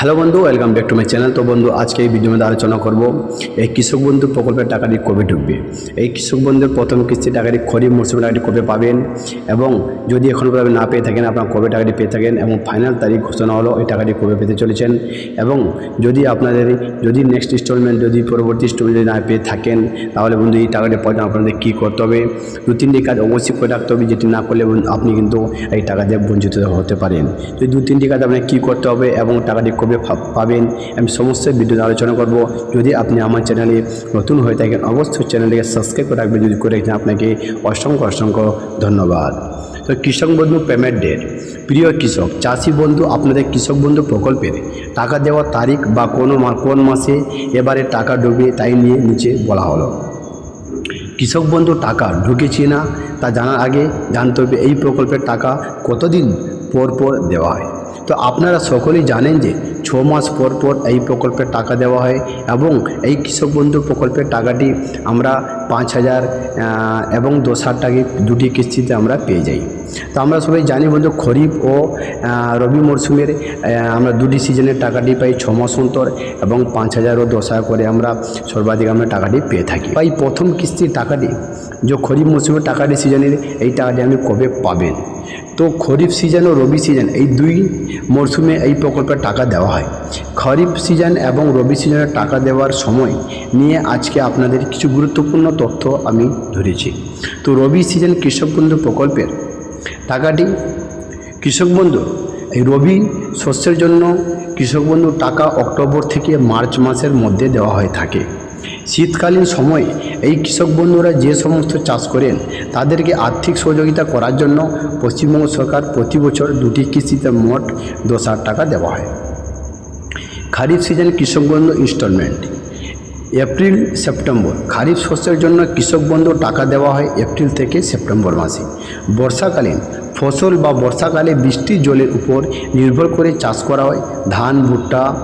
Hello বন্ধু, welcome back to my channel. তো বন্ধু, আজকে এই ভিডিওর মধ্যে আলোচনা করব এই কৃষক বন্ধু প্রকল্পের টাকাটি কবে ঢুকবে? এই কৃষক বন্ধুর প্রথম কিস্তি টাকাটি খরিফ মরশুমের টাকাটি কবে পাবেন? এবং যদি এখনও পর্যন্ত না পেয়ে থাকেন, আপনারা কবে টাকাটি পেয়ে থাকেন? এবং ফাইনাল তারিখ ঘোষণা হলো, এই টাকাটি কবে পেতে চলেছেন? এবং যদি আপনাদের, যদি নেক্সট ইনস্টলমেন্ট যদি পরবর্তী ইনস্টলমেন্ট না পেয়ে থাকেন, তাহলে বন্ধু, এই টাকাটি পাওয়ার আপনাদের কী করতে হবে? দু তিনটি কাজ অবশ্যই করে রাখতে হবে, যেটি না করলে আপনি কিন্তু এই টাকা দিয়ে বঞ্চিত হতে পারেন। এই দু তিনটি কাজ আপনাকে কী করতে হবে এবং টাকাটি কবে পাবেন। আমি সমস্ত ভিডিওতে আলোচনা করব। যদি আপনি আমার চ্যানেলে নতুন হয়ে থাকেন, অবশ্যই চ্যানেলটিকে সাবস্ক্রাইব করে রাখবেন। যদি করে রাখেন আপনাকে অসংখ্য অসংখ্য ধন্যবাদ। তো কৃষক বন্ধু পেমেন্ট ডেট প্রিয় কৃষক, চাষি বন্ধু, আপনাদের কৃষক বন্ধু প্রকল্পের টাকা দেওয়ার তারিখ বা কোনো কোন মাসে এবারে টাকা ঢুকবে তাই নিয়ে নিচে বলা হলো। কৃষক বন্ধু, টাকা ঢুকেছে না তা জানার আগে জানতে হবে, এই প্রকল্পের টাকা কতদিন পর পর দেওয়া হয়? তো আপনারা সকলেই জানেন যে ছ মাস পর পর এই প্রকল্পের টাকা দেওয়া হয় এবং এই কৃষক বন্ধু প্রকল্পের টাকাটি আমরা পাঁচ হাজার এবং দশ হাজার টাকা দুটি কিস্তিতে আমরা পেয়ে যাই। তো আমরা সবাই জানি বন্ধু, খরিফ ও রবি মরশুমের আমরা দুটি সিজনের টাকাটি পাই ছ মাস অন্তর এবং পাঁচ হাজার ও দশ হাজার করে আমরা সর্বাধিক আমরা টাকাটি পেয়ে থাকি। তাই প্রথম কিস্তির টাকাটি, যে খরিফ মরশুমের টাকাটি সিজনের, এই টাকাটি আমি কবে পাবেন? তো খরিফ সিজন ও রবি সিজন এই দুই মরশুমে এই প্রকল্পের টাকা দেওয়া হয়। খরিফ সিজন এবং রবি সিজনের টাকা দেওয়ার সময় নিয়ে আজকে আপনাদের কিছু গুরুত্বপূর্ণ তথ্য আমি ধরেছি। তো রবি সিজন কৃষক বন্ধু প্রকল্পের টাকাটি কৃষক বন্ধু, এই রবি শস্যের জন্য কৃষক বন্ধু টাকা অক্টোবর থেকে মার্চ মাসের মধ্যে দেওয়া হয়ে থাকে। শীতকালীন সময়ে এই কৃষক বন্ধুরা যে সমস্ত চাষ করেন, তাদেরকে আর্থিক সহযোগিতা করার জন্য পশ্চিমবঙ্গ সরকার প্রতি বছর দুটি কিস্তিতে মোট দশ হাজার টাকা দেওয়া হয়। খারিফ সিজন কৃষক বন্ধু ইনস্টলমেন্ট। April, September. খারিফ শস্যের জন্য কৃষক বন্ধু টাকা দেওয়া হয় এপ্রিল থেকে সেপ্টেম্বর মাসে। বর্ষাকালীন ফসল বা বর্ষাকালে বৃষ্টির জলের উপর নির্ভর করে চাষ করা হয়। ধান, ভুট্টা,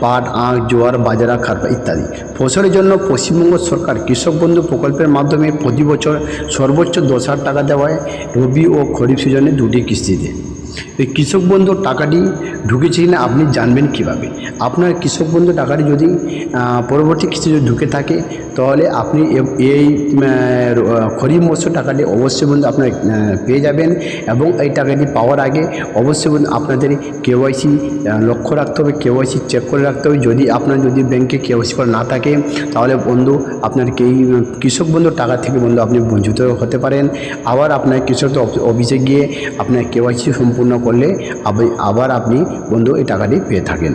পাট, আখ, জোয়ার, বাজরা, খারপা ইত্যাদি। ফসলের জন্য পশ্চিমবঙ্গ সরকার কৃষক বন্ধু প্রকল্পের মাধ্যমে প্রতি বছর সর্বোচ্চ দশ হাজার টাকা দেওয়া হয়। রবি ও খরিফ সিজনে দুটি কিস্তিতে। এই কৃষক বন্ধুর টাকাটি ঢুকেছে কিনা আপনি জানবেন কীভাবে? আপনার কৃষক বন্ধু টাকাটি যদি পরবর্তী কিস্তি যদি ঢুকে থাকে, তাহলে আপনি এই খরিফ মৎস্য টাকাটি অবশ্যই বন্ধু আপনার পেয়ে যাবেন এবং এই টাকাটি পাওয়ার আগে অবশ্যই বন্ধু আপনাদের কেওয়াইসি লক্ষ্য রাখতে হবে কেওয়াইসি চেক করে রাখতে হবে। যদি আপনার যদি ব্যাংকে কেওয়াইসি করা না থাকে, তাহলে বন্ধু আপনার কি কৃষক বন্ধুর টাকা থেকে বন্ধু আপনি বঞ্চিত হতে পারেন। আবার আপনার কৃষক অফিসে গিয়ে আপনার কেওয়াইসি সম্পূর্ণ করলে আবার- আবার আপনি বন্ধু এই টাকাটি পেয়ে থাকেন।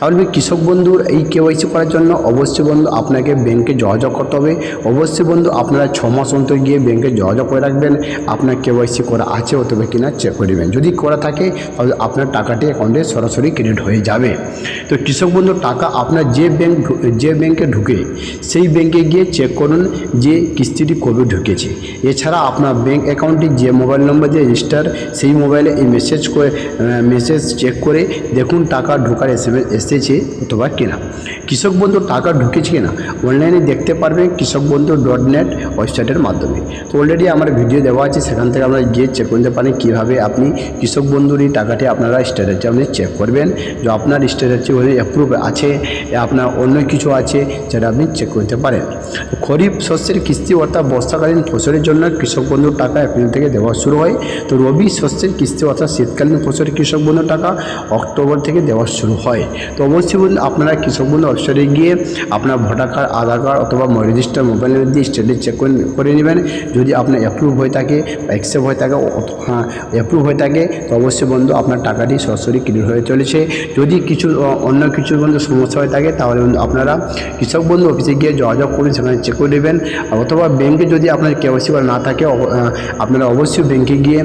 তাহলে কৃষক বন্ধুর এই কেওয়াইসি করার জন্য অবশ্যই বন্ধু আপনাকে ব্যাংকে যোগাযোগ করতে হবে। অবশ্যই বন্ধু আপনারা ছ মাস অন্তর গিয়ে ব্যাংকে যোগাযোগ করে রাখবেন। আপনার কেওয়াইসি করা আছে অথবা কিনা চেক করে নেবেন। যদি করা থাকে, তাহলে আপনার টাকাটি অ্যাকাউন্টে সরাসরি ক্রেডিট হয়ে যাবে। তো কৃষক বন্ধুর টাকা আপনার যে ব্যাংক যে ব্যাংকে ঢুকে, সেই ব্যাংকে গিয়ে চেক করুন যে কিস্তিটি কবে ঢুকেছে। এছাড়া আপনার ব্যাংক অ্যাকাউন্টে যে মোবাইল নম্বর দিয়ে রেজিস্টার সেই মোবাইলে এই মেসেজ করে মেসেজ চেক করে দেখুন টাকা ঢোকার এসএমএস এসেছে অথবা কিনা। কৃষক বন্ধু, টাকা ঢুকেছে কিনা? অনলাইনে দেখতে পারবে কৃষক বন্ধু ডট নেট ওয়েবসাইটের মাধ্যমে। তো অলরেডি আমার ভিডিও দেওয়া আছে, সেখান থেকে আমরা গিয়ে চেক করতে পারেন কীভাবে আপনি কৃষক বন্ধুর এই টাকাটি আপনারা স্ট্যাটাসে আপনি চেক করবেন। যে আপনার স্ট্যাটাসে ওই অ্যাপ্রুভ আছে, আপনার অন্য কিছু আছে যেটা আপনি চেক করতে পারেন। খরিফ শস্যের কিস্তি অর্থাৎ বর্ষাকালীন ফসলের জন্য কৃষক বন্ধুর টাকা এপ্রিল থেকে দেওয়া শুরু হয়। তো রবি শস্যের কিস্তি অর্থাৎ শীতকালীন ফসলের কৃষক বন্ধুর টাকা অক্টোবর থেকে দেওয়া শুরু হয়। তো অবশ্যই বন্ধু আপনারা কৃষক বন্ধু ওয়েবসাইটে গিয়ে আপনার ভোটার কার্ড, আধার কার্ড অথবা রেজিস্টার, মোবাইল দিয়ে স্টেটে চেক করে নেবেন। যদি আপনার অ্যাপ্রুভ হয়ে থাকে, বা অ্যাকসেপ্ট হয়ে থাকে হ্যাঁ অ্যাপ্রুভ হয়ে থাকে, তো অবশ্যই বন্ধু আপনার টাকাটি সরাসরি ক্লিয়ার হয়ে চলেছে। যদি কিছু অন্য কিছু বন্ধু সমস্যা হয়ে থাকে, তাহলে বন্ধু আপনারা কৃষক বন্ধু অফিসে গিয়ে যোগাযোগ করুন সেখানে চেক করে নেবেন। অথবা ব্যাংকে যদি আপনার কেওয়াইসি না থাকে আপনারা অবশ্যই ব্যাংকে গিয়ে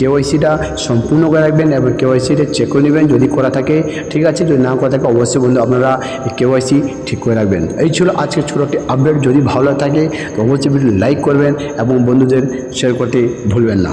কেওয়াইসিটা সম্পূর্ণ করে রাখবেন এবং কেওয়াইসিটা চেক করে নেবেন। যদি করা থাকে, ঠিক আছে, যদি না করা থাকে, অবশ্যই বন্ধু আপনারা কেওয়াইসি ঠিক করে রাখবেন। এই ছিল আজকের ছোটো একটি আপডেট যদি ভালো থাকে তো অবশ্যই ভিডিও লাইক করবেন এবং বন্ধুদের শেয়ার করতে ভুলবেন না।